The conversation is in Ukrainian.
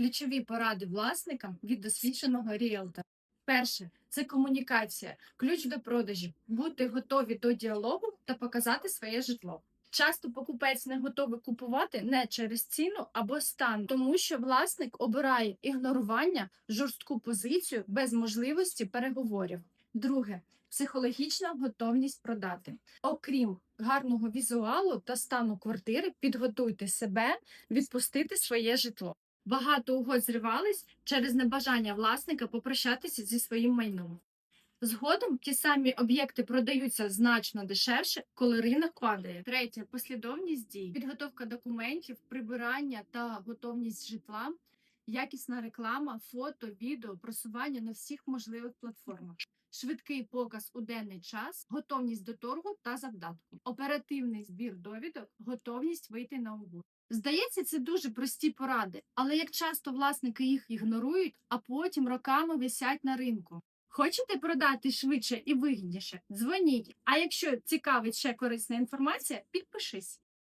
Ключові поради власникам від досвідченого ріелтора. Перше це комунікація, ключ до продажів. Бути готові до діалогу та показати своє житло. Часто покупець не готовий купувати не через ціну або стан, тому що власник обирає ігнорування, жорстку позицію без можливості переговорів. Друге психологічна готовність продати. Окрім гарного візуалу та стану квартири, підготуйте себе відпустити своє житло. Багато угод зривались через небажання власника попрощатися зі своїм майном. Згодом ті самі об'єкти продаються значно дешевше, коли ринок падає. Третє послідовність дій, підготовка документів, прибирання та готовність житла, якісна реклама, фото, відео, просування на всіх можливих платформах. Швидкий показ у денний час, готовність до торгу та завдатку, оперативний збір довідок, готовність вийти на угоду. Здається, це дуже прості поради, але як часто власники їх ігнорують, а потім роками висять на ринку. Хочете продати швидше і вигідніше? Дзвоніть. А якщо цікавить ще корисна інформація, підпишись.